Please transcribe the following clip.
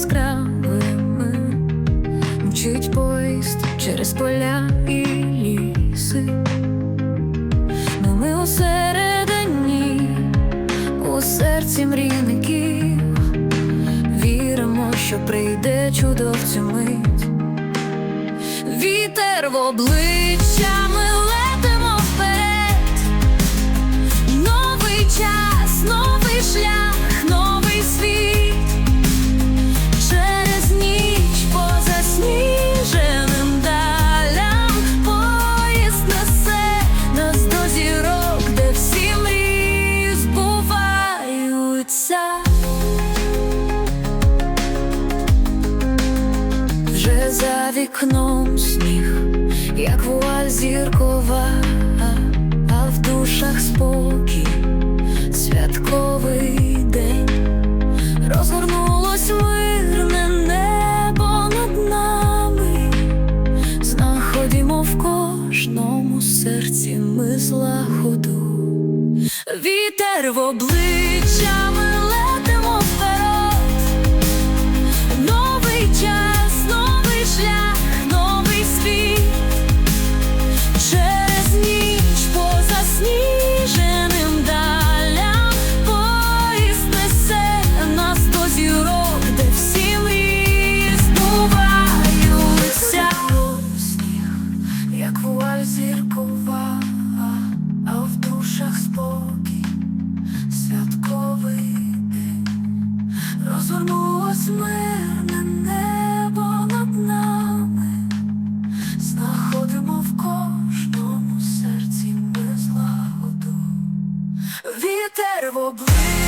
яскравими, мчить поїзд через поля і ліси, Но ми усередині, у серці мрійників, віримо, що прийде чудо в цю мить, вітер в обличчя. Вікном сніг, як вуаль зіркова, а в душах спокій, святковий день. Розгорнулось мирне небо над нами, знаходимо в кожному серці ми злагоду. Вітер в обличчя, Розгорнулось мирне небо над нами. Знаходимо в кожному серці ми злагоду, вітер в обличчя.